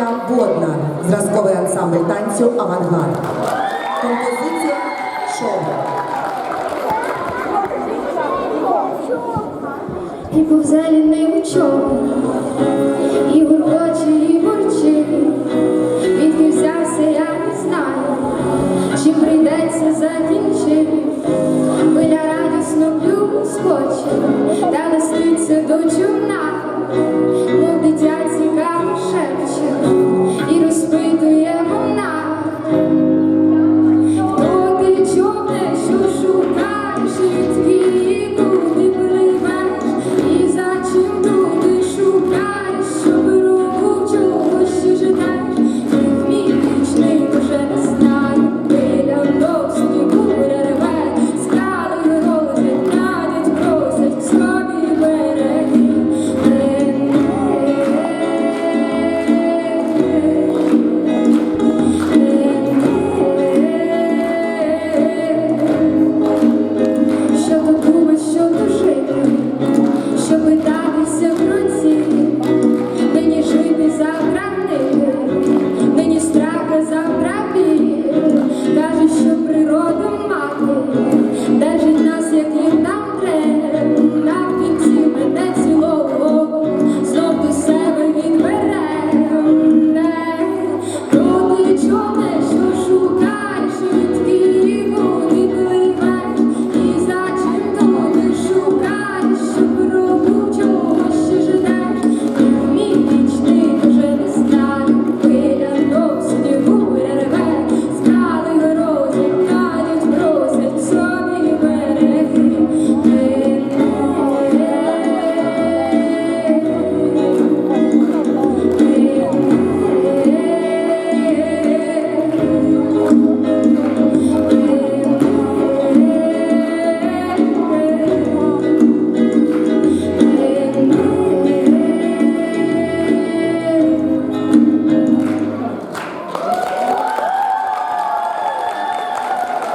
Композиція водна, зразковий ансамбль танцю Авангард. Композиція шоу. І був залі не учора, і буркоче, і бурчи, відки взявся, я не знаю, чи прийдеться закінчити. Биля радісно плюс хоче, та листиться до чому.